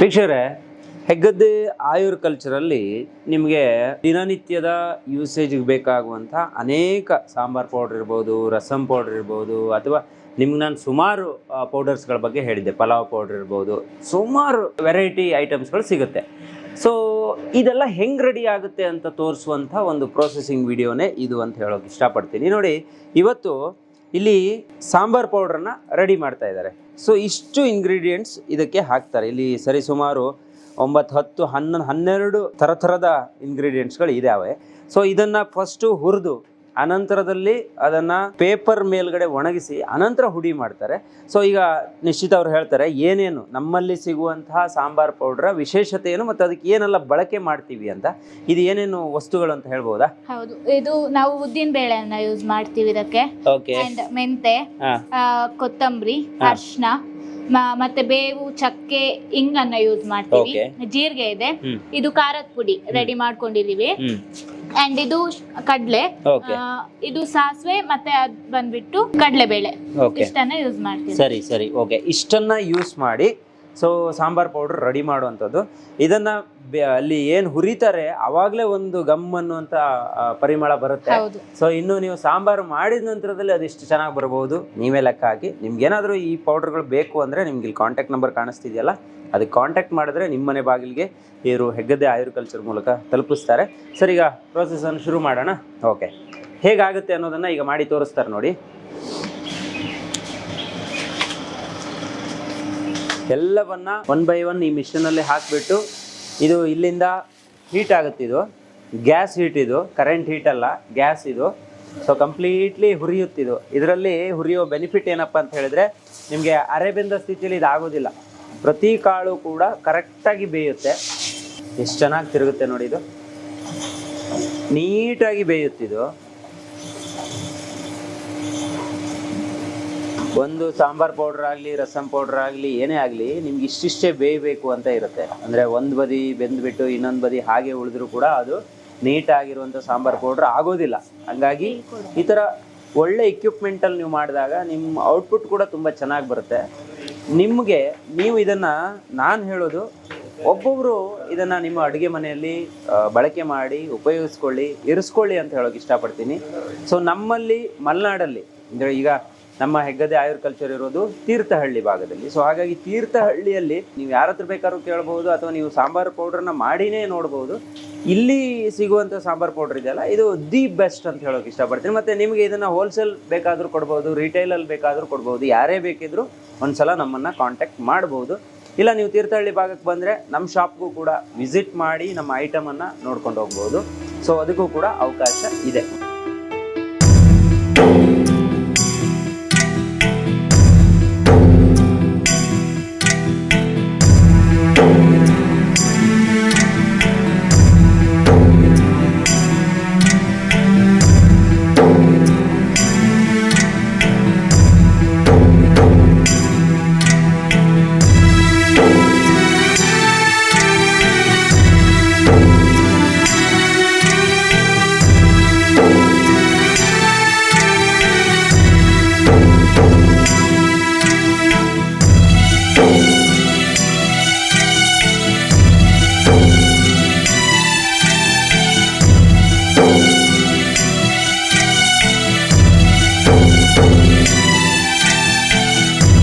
ವೀಕ್ಷಕರೇ, ಹೆಗ್ಗದ್ದೆ ಆಯುರ್ ಕಲ್ಚರಲ್ಲಿ ನಿಮಗೆ ದಿನನಿತ್ಯದ ಯೂಸೇಜ್ಗೆ ಬೇಕಾಗುವಂಥ ಅನೇಕ ಸಾಂಬಾರ್ ಪೌಡರ್ ಇರ್ಬೋದು, ರಸಂ ಪೌಡರ್ ಇರ್ಬೋದು, ಅಥವಾ ನಿಮ್ಗೆ ನಾನು ಸುಮಾರು ಪೌಡರ್ಸ್ಗಳ ಬಗ್ಗೆ ಹೇಳಿದ್ದೆ. ಪಲಾವ್ ಪೌಡರ್ ಇರ್ಬೋದು, ಸುಮಾರು ವೆರೈಟಿ ಐಟಮ್ಸ್ಗಳು ಸಿಗುತ್ತೆ. ಸೊ ಇದೆಲ್ಲ ಹೆಂಗೆ ರೆಡಿ ಆಗುತ್ತೆ ಅಂತ ತೋರಿಸುವಂಥ ಒಂದು ಪ್ರೊಸೆಸಿಂಗ್ ವಿಡಿಯೋನೇ ಇದು ಅಂತ ಹೇಳೋಕೆ ಇಷ್ಟಪಡ್ತೀನಿ. ನೋಡಿ, ಇವತ್ತು ಇಲ್ಲಿ ಸಾಂಬಾರ್ ಪೌಡ್ರನ್ನ ರೆಡಿ ಮಾಡ್ತಾ ಇದ್ದಾರೆ. ಸೊ ಇಷ್ಟು ಇಂಗ್ರೀಡಿಯೆಂಟ್ಸ್ ಇದಕ್ಕೆ ಹಾಕ್ತಾರೆ. ಇಲ್ಲಿ ಸರಿಸುಮಾರು ಒಂಬತ್ತು, ಹತ್ತು, ಹನ್ನೊಂದು, ಹನ್ನೆರಡು ಥರ ಥರದ ಇಂಗ್ರೀಡಿಯೆಂಟ್ಸ್ಗಳು ಇದ್ದಾವೆ ಸೊ ಇದನ್ನು ಫಸ್ಟು ಹುರಿದು ಅನಂತರದಲ್ಲಿ ಅದನ್ನ ಪೇಪರ್ ಮೇಲ್ಗಡೆ ಒಣಗಿಸಿ ಅನಂತರ ಹುಡಿ ಮಾಡ್ತಾರೆ. ಸೊ ಈಗ ನಿಶ್ಚಿತ ಅವ್ರು ಹೇಳ್ತಾರೆ ಏನೇನು ನಮ್ಮಲ್ಲಿ ಸಿಗುವಂತಹ ಸಾಂಬಾರ್ ಪೌಡರ್ ವಿಶೇಷತೆ ಏನು ಮತ್ತೆ ಅದಕ್ಕೆ ಏನೆಲ್ಲ ಬಳಕೆ ಮಾಡ್ತೀವಿ ಅಂತ. ಇದು ಏನೇನು ವಸ್ತುಗಳು ಅಂತ ಹೇಳ್ಬೋದಾ? ಹೌದು ಇದು ನಾವು ಉದ್ದಿನ ಬೇಳೆಯನ್ನ ಯೂಸ್ ಮಾಡ್ತೀವಿ ಇದಕ್ಕೆ. ಓಕೆ ಮೆಂತೆ ಕೊತ್ತಂಬರಿ ಹಾ. ಮತ್ತೆ ಬೇವು ಚಕ್ಕೆ ಇಂಗನ್ನ ಯೂಸ್ ಮಾಡ್ತೀವಿ. Okay. ಜೀರಿಗೆ ಇದೆ. ಹ್ಮ್. ಇದು ಖಾರದ ಪುಡಿ ರೆಡಿ ಮಾಡ್ಕೊಂಡಿದೀವಿ. ಅಂಡ್ ಇದು ಕಡ್ಲೆ. Okay. ಇದು ಸಾಸಿವೆ ಮತ್ತೆ ಅದ್ ಬಂದ್ಬಿಟ್ಟು ಕಡ್ಲೆಬೇಳೆ. ಬೇಳೆ ಇಷ್ಟನ್ನ ಯೂಸ್ ಮಾಡ್ತೀವಿ. ಸರಿ ಸರಿ. ಓಕೆ ಇಷ್ಟನ್ನ ಯೂಸ್ ಮಾಡಿ ಸೊ ಸಾಂಬಾರ್ ಪೌಡರ್ ರೆಡಿ ಮಾಡುವಂಥದ್ದು. ಇದನ್ನ ಅಲ್ಲಿ ಏನು ಹುರಿತಾರೆ ಆವಾಗಲೇ ಒಂದು ಗಮ್ ಅನ್ನುವಂಥ ಪರಿಮಳ ಬರುತ್ತೆ. ಸೊ ಇನ್ನು ನೀವು ಸಾಂಬಾರು ಮಾಡಿದ ನಂತರದಲ್ಲಿ ಅದೆಷ್ಟು ಚೆನ್ನಾಗಿ ಬರಬಹುದು ನೀವೇ ಲೆಕ್ಕ ಹಾಕಿ. ನಿಮ್ಗೇನಾದರೂ ಈ ಪೌಡರ್ಗಳು ಬೇಕು ಅಂದರೆ ನಿಮ್ಗೆ ಇಲ್ಲಿ ಕಾಂಟ್ಯಾಕ್ಟ್ ನಂಬರ್ ಕಾಣಿಸ್ತಿದೆಯಲ್ಲ ಅದಕ್ಕೆ ಕಾಂಟ್ಯಾಕ್ಟ್ ಮಾಡಿದ್ರೆ ನಿಮ್ಮ ಮನೆ ಬಾಗಿಲಿಗೆ ಇವರು ಹೆಗ್ಗದೆ ಆಯುರ್ಕಲ್ಚರ್ ಮೂಲಕ ತಲುಪಿಸ್ತಾರೆ. ಸರಿ ಈಗ ಪ್ರೋಸೆಸನ್ನು ಶುರು ಮಾಡೋಣ. ಓಕೆ ಹೇಗಾಗುತ್ತೆ ಅನ್ನೋದನ್ನು ಈಗ ಮಾಡಿ ತೋರಿಸ್ತಾರೆ ನೋಡಿ. ಎಲ್ಲವನ್ನ ಒನ್ ಬೈ ಒನ್ ಈ ಮಿಷಿನಲ್ಲಿ ಹಾಕಿಬಿಟ್ಟು ಇದು ಇಲ್ಲಿಂದ ಹೀಟ್ ಆಗುತ್ತೆ ಇದು. ಗ್ಯಾಸ್ ಹೀಟ್ ಇದು ಕರೆಂಟ್ ಹೀಟ್ ಅಲ್ಲ ಗ್ಯಾಸ್ ಇದು. ಸೊ ಕಂಪ್ಲೀಟ್ಲಿ ಹುರಿಯುತ್ತಿದು ಇದರಲ್ಲಿ ಹುರಿಯೋ ಬೆನಿಫಿಟ್ ಏನಪ್ಪ ಅಂತ ಹೇಳಿದ್ರೆ, ನಿಮಗೆ ಅರೆಬೆಂದ ಸ್ಥಿತಿಯಲ್ಲಿ ಇದು ಆಗೋದಿಲ್ಲ ಪ್ರತಿ ಕಾಳು ಕೂಡ ಕರೆಕ್ಟಾಗಿ ಬೇಯುತ್ತೆ. ಎಷ್ಟು ಚೆನ್ನಾಗಿ ತಿರುಗುತ್ತೆ ನೋಡಿ ಇದು. ನೀಟಾಗಿ ಬೇಯುತ್ತಿದು ಒಂದು ಸಾಂಬಾರ್ ಪೌಡರ್ ಆಗಲಿ, ರಸಂ ಪೌಡರ್ ಆಗಲಿ, ಏನೇ ಆಗಲಿ ನಿಮ್ಗೆ ಇಷ್ಟಿಷ್ಟೇ ಬೇಯಬೇಕು ಅಂತ ಇರುತ್ತೆ. ಅಂದರೆ ಒಂದು ಬದಿ ಬೆಂದ್ಬಿಟ್ಟು ಇನ್ನೊಂದು ಬದಿ ಹಾಗೆ ಉಳಿದ್ರೂ ಕೂಡ ಅದು ನೀಟಾಗಿರುವಂಥ ಸಾಂಬಾರ್ ಪೌಡ್ರ್ ಆಗೋದಿಲ್ಲ. ಹಂಗಾಗಿ ಈ ಥರ ಒಳ್ಳೆ ಇಕ್ವಿಪ್ಮೆಂಟಲ್ಲಿ ನೀವು ಮಾಡಿದಾಗ ನಿಮ್ಮ ಔಟ್ಪುಟ್ ಕೂಡ ತುಂಬ ಚೆನ್ನಾಗಿ ಬರುತ್ತೆ. ನಿಮಗೆ ನೀವು ಇದನ್ನು, ನಾನು ಹೇಳೋದು ಒಬ್ಬೊಬ್ಬರು ಇದನ್ನು ನಿಮ್ಮ ಅಡುಗೆ ಮನೆಯಲ್ಲಿ ಬಳಕೆ ಮಾಡಿ, ಉಪಯೋಗಿಸ್ಕೊಳ್ಳಿ, ಇರಿಸ್ಕೊಳ್ಳಿ ಅಂತ ಹೇಳೋಕೆ ಇಷ್ಟಪಡ್ತೀನಿ. ಸೊ ನಮ್ಮಲ್ಲಿ, ಮಲೆನಾಡಲ್ಲಿ, ಅಂದರೆ ಈಗ ನಮ್ಮ ಹೆಗ್ಗದೆ ಆಯುರ್ ಕಲ್ಚರ್ ಇರೋದು ತೀರ್ಥಹಳ್ಳಿ ಭಾಗದಲ್ಲಿ. ಸೊ ಹಾಗಾಗಿ ತೀರ್ಥಹಳ್ಳಿಯಲ್ಲಿ ನೀವು ಯಾರ ಹತ್ರ ಬೇಕಾದ್ರೂ ಕೇಳಬಹುದು ಅಥವಾ ನೀವು ಸಾಂಬಾರು ಪೌಡ್ರನ್ನ ಮಾಡಿನೇ ನೋಡಬಹುದು. ಇಲ್ಲಿ ಸಿಗುವಂಥ ಸಾಂಬಾರು ಪೌಡರ್ ಇದೆಯಲ್ಲ, ಇದು ದಿ ಬೆಸ್ಟ್ ಅಂತ ಹೇಳೋಕೆ ಇಷ್ಟಪಡ್ತೀನಿ. ಮತ್ತು ನಿಮಗೆ ಇದನ್ನು ಹೋಲ್ಸೇಲ್ ಬೇಕಾದರೂ ಕೊಡ್ಬೋದು ರಿಟೈಲಲ್ಲಿ ಬೇಕಾದರೂ ಕೊಡ್ಬೋದು ಯಾರೇ ಬೇಕಿದ್ರೂ ಒಂದ್ಸಲ ನಮ್ಮನ್ನು ಕಾಂಟ್ಯಾಕ್ಟ್ ಮಾಡ್ಬೋದು ಇಲ್ಲ, ನೀವು ತೀರ್ಥಹಳ್ಳಿ ಭಾಗಕ್ಕೆ ಬಂದರೆ ನಮ್ಮ ಶಾಪ್ಗೂ ಕೂಡ ವಿಸಿಟ್ ಮಾಡಿ ನಮ್ಮ ಐಟಮನ್ನು ನೋಡ್ಕೊಂಡು ಹೋಗ್ಬೋದು ಸೊ ಅದಕ್ಕೂ ಕೂಡ ಅವಕಾಶ ಇದೆ.